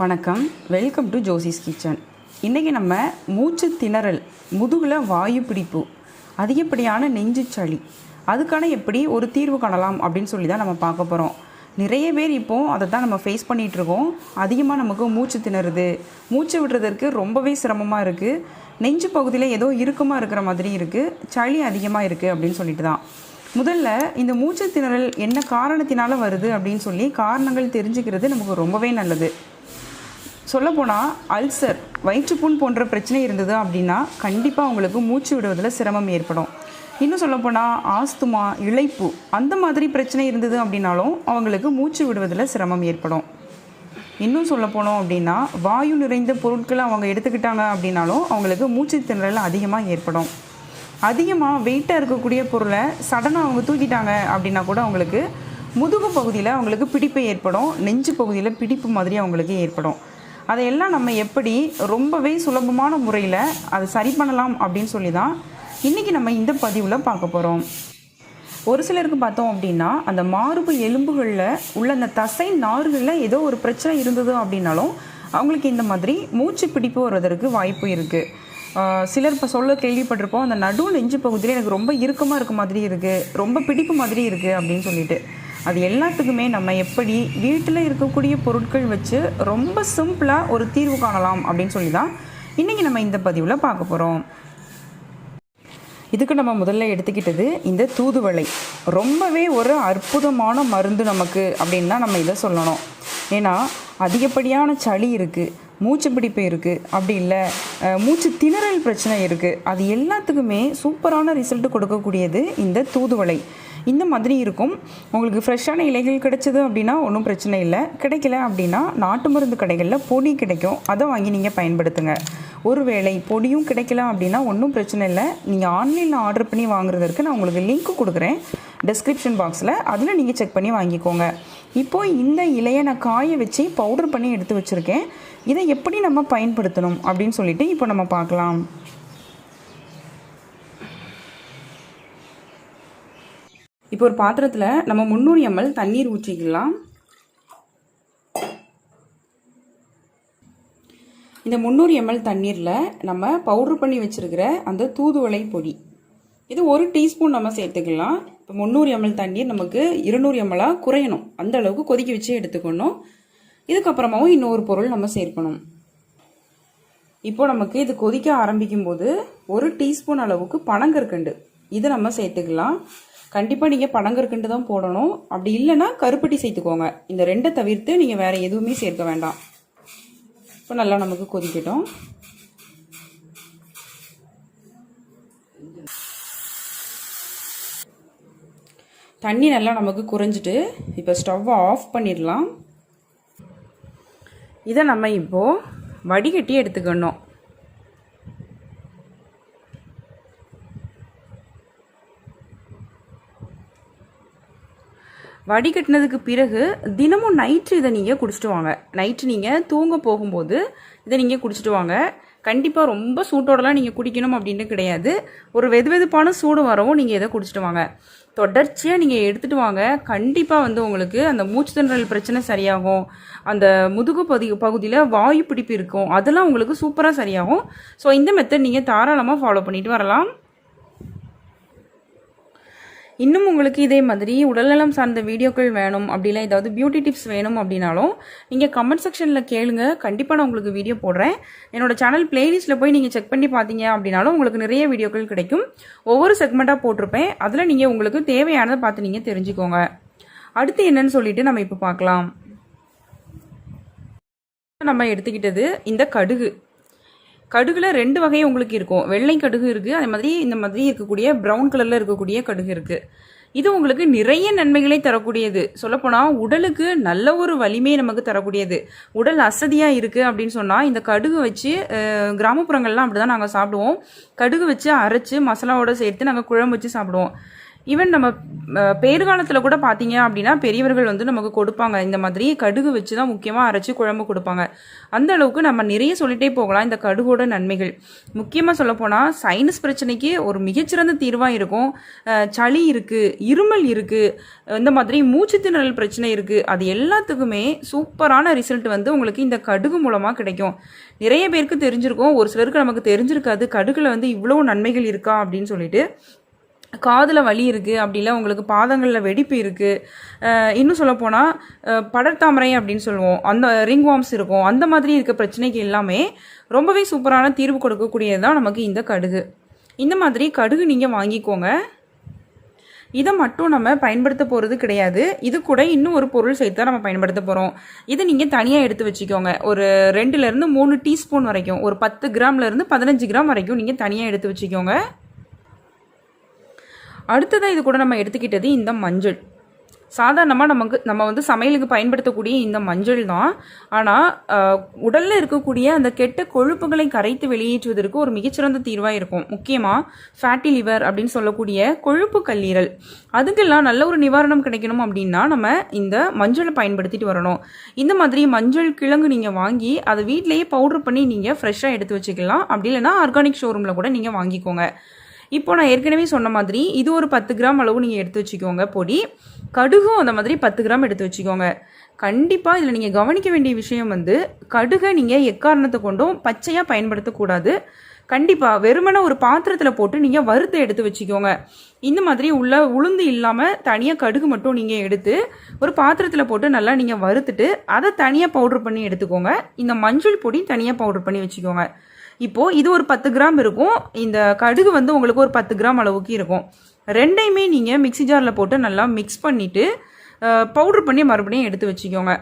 வணக்கம். Welcome to Josie's kitchen இன்றைக்கி நம்ம மூச்சு திணறல் முதுகில் வாயு பிடிப்பு அதிகப்படியான நெஞ்சு சளி அதுக்கான எப்படி ஒரு தீர்வு காணலாம் அப்படின்னு சொல்லி தான் நம்ம பார்க்க போகிறோம் நிறைய பேர் இப்போது அதை தான் நம்ம ஃபேஸ் பண்ணிகிட்ருக்கோம் அதிகமாக நமக்கு மூச்சு திணறுது. மூச்சு விடுறதற்கு ரொம்பவே சிரமமாக இருக்குது நெஞ்சு பகுதியில் ஏதோ இறுக்கமாக இருக்கிற மாதிரி இருக்குது சளி அதிகமாக இருக்குது அப்படின்னு சொல்லிட்டு தான். முதல்ல இந்த மூச்சு திணறல் என்ன காரணத்தினால வருது அப்படின்னு சொல்லி காரணங்கள் தெரிஞ்சுக்கிறது நமக்கு ரொம்பவே நல்லது. சொல்லப்போனால் அல்சர் வயிற்றுப்புண் போன்ற பிரச்சனை இருந்தது அப்படின்னா கண்டிப்பாக அவங்களுக்கு மூச்சு விடுவதில் சிரமம் ஏற்படும். இன்னும் சொல்லப்போனால் ஆஸ்துமா இழைப்பு அந்த மாதிரி பிரச்சனை இருந்தது அப்படின்னாலும் அவங்களுக்கு மூச்சு விடுவதில் சிரமம் ஏற்படும். இன்னும் சொல்ல போனோம் அப்படின்னா வாயு நிறைந்த பொருட்களை அவங்க எடுத்துக்கிட்டாங்க அப்படின்னாலும் அவங்களுக்கு மூச்சு திணறல் அதிகமாக ஏற்படும். அதிகமாக வெயிட்டாக இருக்கக்கூடிய பொருளை சடனாக அவங்க தூக்கிட்டாங்க அப்படின்னா கூட அவங்களுக்கு முதுகு பகுதியில் அவங்களுக்கு பிடிப்பு ஏற்படும். நெஞ்சு பகுதியில் பிடிப்பு மாதிரி அவங்களுக்கு ஏற்படும். அதையெல்லாம் நம்ம எப்படி ரொம்பவே சுலபமான முறையில் அதை சரி பண்ணலாம் அப்படின்னு சொல்லி தான் இன்றைக்கி நம்ம இந்த பதிவில் பார்க்க போகிறோம் ஒரு சிலருக்கு பார்த்தோம் அப்படின்னா அந்த மார்பு எலும்புகளில் உள்ள அந்த தசை நார்களில் ஏதோ ஒரு பிரச்சனை இருந்தது அப்படின்னாலும் அவங்களுக்கு இந்த மாதிரி மூச்சு பிடிப்பு வருவதற்கு வாய்ப்பு இருக்குது சிலர் இப்போ சொல்ல கேள்விப்பட்டிருப்போம் அந்த நடுவு நெஞ்சு பகுதியில் எனக்கு ரொம்ப இறுக்கமாக இருக்க மாதிரி இருக்குது ரொம்ப பிடிப்பு மாதிரி இருக்குது அப்படின்னு சொல்லிட்டு. அது எல்லாத்துக்குமே நம்ம எப்படி வீட்டில் இருக்கக்கூடிய பொருட்கள் வச்சு ரொம்ப சிம்பிளாக ஒரு தீர்வு காணலாம் அப்படின்னு சொல்லி தான் இன்றைக்கி நம்ம இந்த பதிவில் பார்க்க போகிறோம் இதுக்கு நம்ம முதல்ல எடுத்துக்கிட்டது இந்த தூதுவளை. ரொம்பவே ஒரு அற்புதமான மருந்து நமக்கு அப்படின்னு தான் நம்ம இதை சொல்லணும். ஏன்னா அதிகப்படியான சளி இருக்குது மூச்சு பிடிப்பு இருக்குது அப்படி இல்லை மூச்சு திணறல் பிரச்சனை இருக்குது அது எல்லாத்துக்குமே சூப்பரான ரிசல்ட் கொடுக்கக்கூடியது இந்த தூதுவளை. இந்த மாதிரி இருக்கும். உங்களுக்கு ஃப்ரெஷ்ஷான இலைகள் கிடைச்சது அப்படின்னா ஒன்றும் பிரச்சனை இல்லை. கிடைக்கல அப்படின்னா நாட்டு மருந்து கடைகளில் பொடி கிடைக்கும். அதை வாங்கி நீங்கள் பயன்படுத்துங்க. ஒருவேளை பொடியும் கிடைக்கல அப்படின்னா ஒன்றும் பிரச்சனை இல்லை. நீங்கள் ஆன்லைனில் ஆர்டர் பண்ணி வாங்குறதற்கு நான் உங்களுக்கு லிங்க் கொடுக்குறேன். டெஸ்கிரிப்ஷன் பாக்ஸில். அதில் நீங்கள் செக் பண்ணி வாங்கிக்கோங்க. இப்போ இந்த இலையை நான் காய வச்சு பவுடர் பண்ணி எடுத்து வச்சுருக்கேன். இதை எப்படி நம்ம பயன்படுத்தணும் அப்படின்னு சொல்லிட்டு இப்போ நம்ம பார்க்கலாம். இப்போ ஒரு பாத்திரத்தில் நம்ம முந்நூறு எம்எல் தண்ணீர் ஊற்றிக்கலாம். இந்த முந்நூறு எம்எல் தண்ணீரில் நம்ம பவுடர் பண்ணி வச்சுருக்கிற அந்த தூதுவளை பொடி. இது ஒரு டீஸ்பூன் நம்ம சேர்த்துக்கலாம். இப்போ முந்நூறு எம்எல் தண்ணீர் நமக்கு இருநூறு எம்எல்லாக குறையணும். அந்த அளவுக்கு கொதிக்க வச்சு எடுத்துக்கணும். இதுக்கப்புறமாவும் இன்னொரு பொருள் நம்ம சேர்க்கணும். இப்போ நமக்கு இது கொதிக்க ஆரம்பிக்கும் போது ஒரு டீஸ்பூன் அளவுக்கு பனங்கற்கண்டு. இதை நம்ம சேர்த்துக்கலாம். கண்டிப்பாக நீங்கள் பனங்கற்கண்டு தான் போடணும். அப்படி இல்லைன்னா கருப்பட்டி சேர்த்துக்கோங்க. இந்த ரெண்டை தவிர்த்து நீங்கள் வேறு எதுவுமே சேர்க்க வேண்டாம். இப்போ நல்லா நமக்கு கொதிக்கட்டும். தண்ணி நல்லா நமக்கு குறைஞ்சிட்டு இப்போ ஸ்டவ்வை ஆஃப் பண்ணிடலாம். இதை நம்ம இப்போது வடிகட்டி எடுத்துக்கணும். வடிகட்டினதுக்கு பிறகு தினமும் நைட்டு இதை நீங்கள் குடிச்சிட்டு வாங்க. நைட்டு நீங்கள் தூங்க போகும்போது இதை நீங்கள் குடிச்சிட்டு வாங்க. கண்டிப்பாக ரொம்ப சூட்டோடலாம் நீங்கள் குடிக்கணும் அப்படின்னு கிடையாது. ஒரு வெது வெதுப்பான சூடு வரவும் நீங்கள் இதை குடிச்சிட்டு வாங்க. தொடர்ச்சியாக நீங்கள் எடுத்துகிட்டு வாங்க. கண்டிப்பாக வந்து உங்களுக்கு அந்த மூச்சு திணறல் பிரச்சனை சரியாகும். அந்த முதுகு பதி பகுதியில் வாயு பிடிப்பு இருக்கும். அதெல்லாம் உங்களுக்கு சூப்பராக சரியாகும். ஸோ இந்த மெத்தட் நீங்கள் தாராளமாக ஃபாலோ பண்ணிட்டு வரலாம். இன்னும் உங்களுக்கு இதே மாதிரி உடல்நலம் சார்ந்த வீடியோக்கள் வேணும் அப்படிலாம் ஏதாவது பியூட்டி டிப்ஸ் வேணும் அப்படின்னாலும் நீங்கள் கமெண்ட் செக்ஷனில் கேளுங்க. கண்டிப்பாக நான் உங்களுக்கு வீடியோ போடுறேன். என்னோட சேனல் பிளேலிஸ்ட்டில் போய் நீங்கள் செக் பண்ணி பார்த்தீங்க அப்படின்னாலும் உங்களுக்கு நிறைய வீடியோக்கள் கிடைக்கும். ஒவ்வொரு செக்மெண்ட்டாக போட்டிருப்பேன். அதில் நீங்கள் உங்களுக்கு தேவையானதை பார்த்து நீங்கள் தெரிஞ்சுக்கோங்க. அடுத்து என்னன்னு சொல்லிட்டு நம்ம இப்போ பார்க்கலாம். நம்ம எடுத்துக்கிட்டது இந்த கடுகு. கடுகில் ரெண்டு வகையும் உங்களுக்கு இருக்கும். வெள்ளை கடுகு இருக்குது அதே மாதிரி இந்த மாதிரி இருக்கக்கூடிய ப்ரௌன் கலரில் இருக்கக்கூடிய கடுகு இருக்குது இது உங்களுக்கு நிறைய நன்மைகளை தரக்கூடியது. சொல்லப்போனால் உடலுக்கு நல்ல ஒரு வலிமையை நமக்கு தரக்கூடியது. உடல் அசதியாக இருக்குது அப்படின்னு சொன்னால் இந்த கடுகு வச்சு கிராமப்புறங்கள்லாம் அப்படி தான் நாங்கள் சாப்பிடுவோம். கடுகு வச்சு அரைச்சி மசாலாவோட சேர்த்து நாங்கள் குழம்பு வச்சு சாப்பிடுவோம். ஈவன் நம்ம அஹ், பேறுகாலத்தில் கூட பார்த்தீங்க அப்படின்னா பெரியவர்கள் வந்து நமக்கு கொடுப்பாங்க. இந்த மாதிரி கடுகு வச்சு தான் முக்கியமாக அரைச்சி குழம்பு கொடுப்பாங்க. அந்த அளவுக்கு நம்ம நிறைய சொல்லிட்டே போகலாம் இந்த கடுகோட நன்மைகள். முக்கியமாக சொல்லப்போனால் சைனஸ் பிரச்சனைக்கு ஒரு மிகச்சிறந்த தீர்வாக இருக்கும். சளி இருக்குது இருமல் இருக்குது இந்த மாதிரி மூச்சு திணறல் பிரச்சனை இருக்குது அது எல்லாத்துக்குமே சூப்பரான ரிசல்ட் வந்து உங்களுக்கு இந்த கடுகு மூலமாக கிடைக்கும். நிறைய பேருக்கு தெரிஞ்சிருக்கும். ஒரு சிலருக்கு நமக்கு தெரிஞ்சிருக்காது. கடுகில் வந்து இவ்வளோ நன்மைகள் இருக்கா அப்படின்னு சொல்லிட்டு. காதில் வலி இருக்குது அப்படி இல்லை உங்களுக்கு பாதங்களில் வெடிப்பு இருக்குது இன்னும் சொல்லப்போனால் படர்தாமரை அப்படின்னு சொல்லுவோம். அந்த ரிங் வார்ம்ஸ் இருக்கும். அந்த மாதிரி இருக்க பிரச்சனைக்கு எல்லாமே ரொம்பவே சூப்பரான தீர்வு கொடுக்கக்கூடியது தான் நமக்கு இந்த கடுகு. இந்த மாதிரி கடுகு நீங்கள் வாங்கிக்கோங்க. இதை மட்டும் நம்ம பயன்படுத்த போகிறது கிடையாது. இது கூட இன்னும் ஒரு பொருள் சேர்த்து தான் நம்ம பயன்படுத்த போகிறோம் இதை நீங்கள் தனியாக எடுத்து வச்சுக்கோங்க. ஒரு ரெண்டுலேருந்து மூணு டீஸ்பூன் வரைக்கும் ஒரு பத்து கிராம்லேருந்து பதினஞ்சு கிராம் வரைக்கும் நீங்கள் தனியாக எடுத்து வச்சுக்கோங்க. அடுத்ததாக இது கூட நம்ம எடுத்துக்கிட்டது இந்த மஞ்சள். சாதாரணமாக நமக்கு நம்ம வந்து சமையலுக்கு பயன்படுத்தக்கூடிய இந்த மஞ்சள் தான். ஆனால் உடலில் இருக்கக்கூடிய அந்த கெட்ட கொழுப்புகளை கரைத்து வெளியேற்றுவதற்கு ஒரு மிகச்சிறந்த தீர்வாக இருக்கும். முக்கியமாக ஃபேட்டி லிவர் அப்படின்னு சொல்லக்கூடிய கொழுப்பு கல்லீரல். அதுக்கெல்லாம் நல்ல ஒரு நிவாரணம் கிடைக்கணும் அப்படின்னா நம்ம இந்த மஞ்சளை பயன்படுத்திட்டு வரணும். இந்த மாதிரி மஞ்சள் கிழங்கு நீங்கள் வாங்கி அதை வீட்டிலேயே பவுடர் பண்ணி நீங்கள் ஃப்ரெஷ்ஷாக எடுத்து வச்சுக்கலாம். அப்படி இல்லைன்னா ஆர்கானிக் ஷோரூமில் கூட நீங்கள் வாங்கிக்கோங்க. இப்போ நான் ஏற்கனவே சொன்ன மாதிரி இது ஒரு பத்து கிராம் அளவு நீங்கள் எடுத்து வச்சுக்கோங்க. பொடி கடுகும் அந்த மாதிரி பத்து கிராம் எடுத்து வச்சுக்கோங்க. கண்டிப்பாக இதில் நீங்கள் கவனிக்க வேண்டிய விஷயம் வந்து கடுகை நீங்கள் எக்காரணத்தை கொண்டும் பச்சையாக பயன்படுத்தக்கூடாது. கண்டிப்பாக வெறுமனை ஒரு பாத்திரத்தில் போட்டு நீங்கள் வறுத்து எடுத்து வச்சுக்கோங்க. இந்த மாதிரி உள்ள உளுந்து இல்லாமல் தனியாக கடுகு மட்டும் நீங்கள் எடுத்து ஒரு பாத்திரத்தில் போட்டு நல்லா நீங்கள் வறுத்துட்டு அதை தனியாக பவுடர் பண்ணி எடுத்துக்கோங்க. இந்த மஞ்சள் பொடி தனியாக பவுடர் பண்ணி வச்சுக்கோங்க. இப்போது இது ஒரு பத்து கிராம் இருக்கும். இந்த கடுகு வந்து உங்களுக்கு ஒரு பத்து கிராம் அளவுக்கு இருக்கும். ரெண்டையுமே நீங்கள் மிக்ஸி ஜாரில் போட்டு நல்லா மிக்ஸ் பண்ணிவிட்டு பவுட்ரு பண்ணி மறுபடியும் எடுத்து வச்சுக்கோங்க.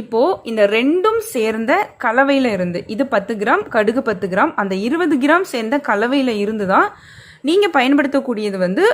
இப்போது இந்த ரெண்டும் சேர்ந்த கலவையில் இருந்து இது பத்து கிராம் கடுகு பத்து கிராம் அந்த இருபது கிராம் சேர்ந்த கலவையில் இருந்து தான் நீங்கள் பயன்படுத்தக்கூடியது வந்து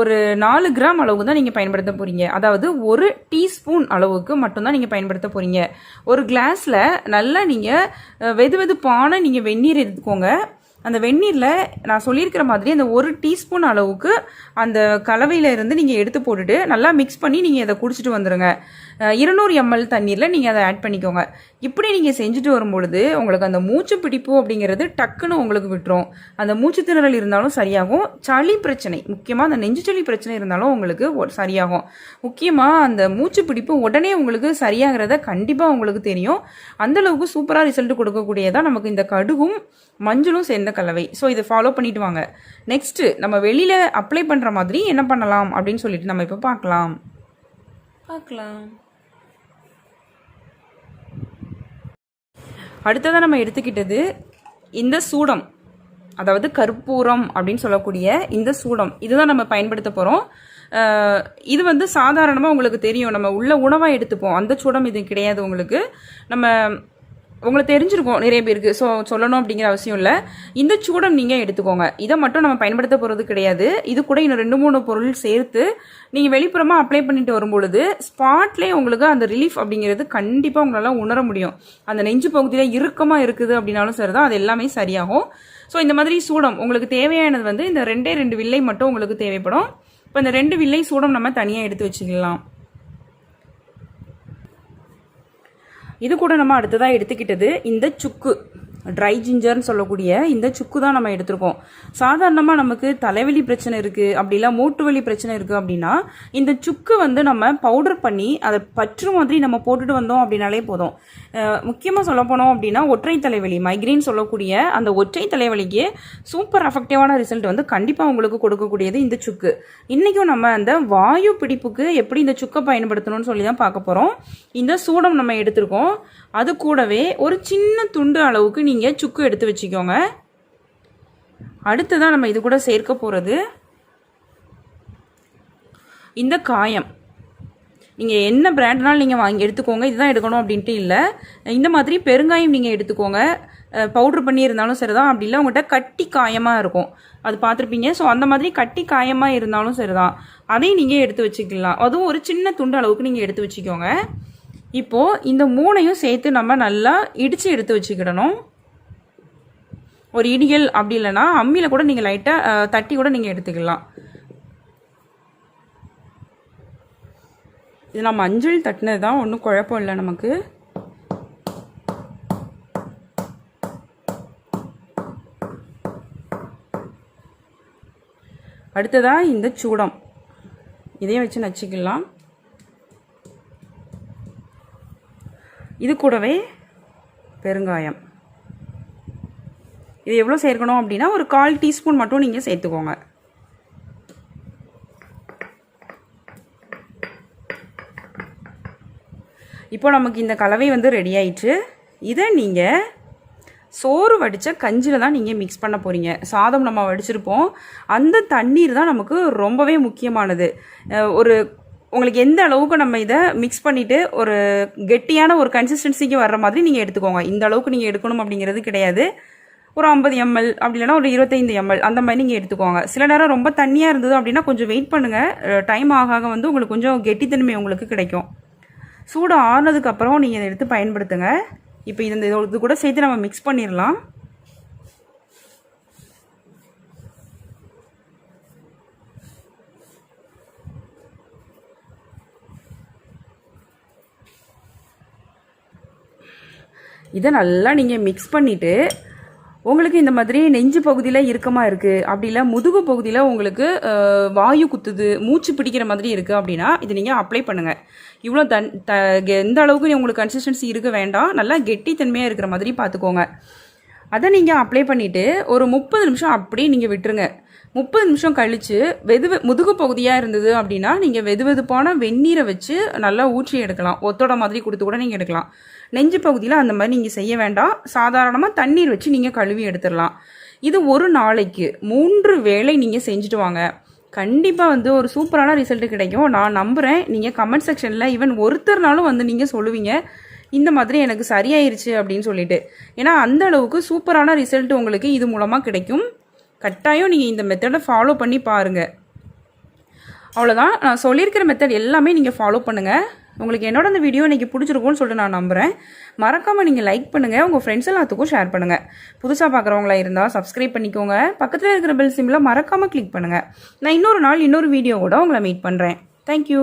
ஒரு நாலு கிராம் அளவு தான் நீங்கள் பயன்படுத்த போகிறீங்க அதாவது ஒரு டீஸ்பூன் அளவுக்கு மட்டும்தான் நீங்கள் பயன்படுத்த போகிறீங்க ஒரு கிளாஸில் நல்லா நீங்கள் வெது வெதுப்பான நீங்கள் வெந்நீர் எடுத்துக்கோங்க. அந்த வெந்நீரில் நான் சொல்லியிருக்கிற மாதிரி அந்த ஒரு டீஸ்பூன் அளவுக்கு அந்த கலவையில் இருந்து நீங்கள் எடுத்து போட்டுட்டு நல்லா மிக்ஸ் பண்ணி நீங்கள் இதை குடிச்சிட்டு வந்துடுங்க இருநூறு எம்எல் தண்ணீரில் நீங்கள் அதை ஆட் பண்ணிக்கோங்க. இப்படி நீங்கள் செஞ்சுட்டு வரும்பொழுது உங்களுக்கு அந்த மூச்சு பிடிப்பு அப்படிங்கிறது டக்குன்னு உங்களுக்கு விட்டுரும். அந்த மூச்சு திணறல் இருந்தாலும் சரியாகும். சளி பிரச்சனை முக்கியமாக அந்த நெஞ்சு சளி பிரச்சனை இருந்தாலும் உங்களுக்கு ஒ- சரியாகும். முக்கியமாக அந்த மூச்சு பிடிப்பு உடனே உங்களுக்கு சரியாகிறத கண்டிப்பாக உங்களுக்கு தெரியும். அந்தளவுக்கு சூப்பராக ரிசல்ட் கொடுக்கக்கூடியதான் நமக்கு இந்த கடுகும் மஞ்சளும் சேர்ந்த கலவை. ஸோ இதை ஃபாலோ பண்ணிட்டு வாங்க. நெக்ஸ்ட்டு நம்ம வெளியில் அப்ளை பண்ணுற மாதிரி என்ன பண்ணலாம் அப்படின்னு சொல்லிட்டு நம்ம இப்போ பார்க்கலாம். பார்க்கலாம். அடுத்ததாக நம்ம எடுத்துக்கிட்டது இந்த சூடம். அதாவது கற்பூரம் அப்படின்னு சொல்லக்கூடிய இந்த சூடம். இதுதான் நம்ம பயன்படுத்த போகிறோம் இது வந்து சாதாரணமாக உங்களுக்கு தெரியும். நம்ம உள்ள உணவாக எடுத்துப்போம். அந்த சூடம் இது கிடையாது உங்களுக்கு. நம்ம உங்களுக்கு தெரிஞ்சிருக்கும் நிறைய பேருக்கு. ஸோ சொல்லணும் அப்படிங்கிற அவசியம் இல்லை. இந்த சூடம் நீங்கள் எடுத்துக்கோங்க. இதை மட்டும் நம்ம பயன்படுத்த போகிறது கிடையாது. இது கூட இன்னும் ரெண்டு மூணு பொருள் சேர்த்து நீங்கள் வெளிப்புறமாக அப்ளை பண்ணிட்டு வரும்பொழுது ஸ்பாட்லேயே உங்களுக்கு அந்த ரிலீஃப் அப்படிங்கிறது கண்டிப்பாக உங்களால் உணர முடியும். அந்த நெஞ்சு பகுதியில் இறுக்கமாக இருக்குது அப்படின்னாலும் சரி தான் அது எல்லாமே சரியாகும். ஸோ இந்த மாதிரி சூடம் உங்களுக்கு தேவையானது வந்து இந்த ரெண்டே ரெண்டு வில்லை மட்டும் உங்களுக்கு தேவைப்படும். இப்போ இந்த ரெண்டு வில்லை சூடம் நம்ம தனியாக எடுத்து வச்சுக்கலாம். இது கூட நம்ம அடுத்ததாக எடுத்துக்கிட்டது இந்த சுக்கு. ட்ரை ஜிஞ்சர்னு சொல்லக்கூடிய இந்த சுக்கு தான் நம்ம எடுத்திருக்கோம். சாதாரணமாக நமக்கு தலைவலி பிரச்சனை இருக்குது அப்படி மூட்டு வலி பிரச்சனை இருக்குது அப்படின்னா இந்த சுக்கு வந்து நம்ம பவுடர் பண்ணி அதை பற்று மாதிரி நம்ம போட்டுட்டு வந்தோம் அப்படின்னாலே போதும். முக்கியமாக சொல்ல போனோம் அப்படின்னா ஒற்றை தலைவலி மைக்ரைன் சொல்லக்கூடிய அந்த ஒற்றை தலைவலிக்கு சூப்பர் அஃபெக்டிவான ரிசல்ட் வந்து கண்டிப்பாக உங்களுக்கு கொடுக்கக்கூடியது இந்த சுக்கு. இன்றைக்கும் நம்ம அந்த வாயு பிடிப்புக்கு எப்படி இந்த சுக்கை பயன்படுத்தணும்னு சொல்லி தான் பார்க்க போகிறோம் இந்த சூடம் நம்ம எடுத்திருக்கோம். அது கூடவே ஒரு சின்ன துண்டு அளவுக்கு நீங்கள் சுக்கு எடுத்து வச்சுக்கோங்க. அடுத்ததான் நம்ம இது கூட சேர்க்க போகிறது இந்த காயம். நீங்கள் என்ன பிராண்ட்னாலும் நீங்கள் வாங்கி எடுத்துக்கோங்க. இதுதான் எடுக்கணும் அப்படின்ட்டு இல்லை. இந்த மாதிரி பெருங்காயம் நீங்கள் எடுத்துக்கோங்க. பவுட்ரு பண்ணி இருந்தாலும் சரிதான். அப்படி இல்லை உங்கள்கிட்ட கட்டி காயமாக இருக்கும். அது பார்த்துருப்பீங்க. ஸோ அந்த மாதிரி கட்டி காயமாக இருந்தாலும் சரிதான். அதையும் நீங்கள் எடுத்து வச்சுக்கலாம். அதுவும் ஒரு சின்ன துண்டு அளவுக்கு நீங்கள் எடுத்து வச்சுக்கோங்க. இப்போது இந்த மூணையும் சேர்த்து நம்ம நல்லா இடித்து எடுத்து வச்சுக்கிடணும். ஒரு இடியல் அப்படி இல்லைன்னா அம்மியில் கூட நீங்கள் லைட்டாக தட்டி கூட நீங்கள் எடுத்துக்கலாம். இது இதில் மஞ்சள் தட்டினது தான் ஒன்றும் குழப்பம் இல்லை நமக்கு. அடுத்ததாக இந்த சூடம். இதையும் வச்சு நச்சுக்கலாம். இது கூடவே பெருங்காயம். இது எவ்வளோ சேர்க்கணும் அப்படின்னா ஒரு கால் டீஸ்பூன் மட்டும் நீங்கள் சேர்த்துக்கோங்க. இப்போ நமக்கு இந்த கலவை வந்து ரெடி ஆயிடுச்சு இதை நீங்கள் சோறு வடித்த கஞ்சியில் தான் நீங்கள் மிக்ஸ் பண்ண போகிறீங்க சாதம் நம்ம வடிச்சிருப்போம். அந்த தண்ணீர் தான் நமக்கு ரொம்பவே முக்கியமானது. ஒரு உங்களுக்கு எந்த அளவுக்கு நம்ம இதை மிக்ஸ் பண்ணிவிட்டு ஒரு கெட்டியான ஒரு கன்சிஸ்டன்சிக்கு வர்ற மாதிரி நீங்கள் எடுத்துக்கோங்க. இந்த அளவுக்கு நீங்கள் எடுக்கணும் அப்படிங்கிறது கிடையாது. ஒரு ஐம்பது எம்எல் அப்படி இல்லைன்னா ஒரு இருபத்தைந்து எம்எல் அந்த மாதிரி நீங்கள் எடுத்துக்கோங்க. சில நேரம் ரொம்ப தண்ணியாக இருந்தது அப்படின்னா கொஞ்சம் வெயிட் பண்ணுங்கள் டைம் ஆக ஆக வந்து உங்களுக்கு கொஞ்சம் கெட்டித்தன்மை உங்களுக்கு கிடைக்கும். சூடு ஆறுனதுக்கப்புறம் நீங்கள் இதை எடுத்து பயன்படுத்துங்க. இப்போ இந்த இது கூட சேர்த்து நம்ம மிக்ஸ் பண்ணிடலாம் இதை நல்லா நீங்கள் மிக்ஸ் பண்ணிவிட்டு உங்களுக்கு இந்த மாதிரி நெஞ்சு பகுதியில் இறுக்கமாக இருக்குது அப்படி இல்லை முதுகு பகுதியில் உங்களுக்கு வாயு குத்துது மூச்சு பிடிக்கிற மாதிரி இருக்குது அப்படின்னா இது நீங்கள் அப்ளை பண்ணுங்கள் இவ்வளோ தன் த கெ- எந்த அளவுக்கு உங்களுக்கு கன்சிஸ்டன்சி இருக்க வேண்டாம். நல்லா கெட்டித்தன்மையாக இருக்கிற மாதிரி பார்த்துக்கோங்க அதை நீங்கள் அப்ளை பண்ணிவிட்டு ஒரு முப்பது நிமிஷம் அப்படியே நீங்கள் விட்டுருங்க. முப்பது நிமிஷம் கழித்து வெது முதுகு பகுதியாக இருந்தது அப்படின்னா நீங்கள் வெது வெதுப்பான வெந்நீரை வச்சு நல்லா ஊற்றி எடுக்கலாம். ஒத்தோட மாதிரி கொடுத்து கூட நீங்கள் எடுக்கலாம். நெஞ்சு பகுதியில் அந்த மாதிரி நீங்கள் செய்ய வேண்டாம். சாதாரணமாக தண்ணீர் வச்சு நீங்கள் கழுவி எடுத்துடலாம். இது ஒரு நாளைக்கு. மூன்று வேளை நீங்கள் செஞ்சுட்டு வாங்க. கண்டிப்பாக வந்து ஒரு சூப்பரான ரிசல்ட்டு கிடைக்கும். நான் நம்புகிறேன் நீங்கள் கமெண்ட் செக்ஷனில் ஈவன் ஒருத்தர்னாலும் வந்து நீங்கள் சொல்லுவீங்க. இந்த மாதிரி எனக்கு சரியாயிருச்சு அப்படின்னு சொல்லிட்டு. ஏன்னா அந்த அளவுக்கு சூப்பரான ரிசல்ட் உங்களுக்கு இது மூலமாக கிடைக்கும். கட்டாயம் நீங்கள் இந்த மெத்தடை ஃபாலோ பண்ணி பாருங்கள் அவ்வளோதான் நான் சொல்லியிருக்கிற மெத்தட் எல்லாமே நீங்கள் ஃபாலோ பண்ணுங்கள் உங்களுக்கு என்னோட இந்த வீடியோ இன்றைக்கி பிடிச்சிருக்கும்னு சொல்லிட்டு நான் நம்புகிறேன் மறக்காமல் நீங்கள் லைக் பண்ணுங்கள் உங்கள் ஃப்ரெண்ட்ஸ் எல்லாத்துக்கும் ஷேர் பண்ணுங்கள் புதுசாக பார்க்குறவங்களா இருந்தால் சப்ஸ்கிரைப் பண்ணிக்கோங்க. பக்கத்தில் இருக்கிற பெல் சிம்மில் மறக்காமல் கிளிக் பண்ணுங்கள் நான் இன்னொரு நாள் இன்னொரு வீடியோ கூட உங்களை மீட் பண்ணுறேன் தேங்க்யூ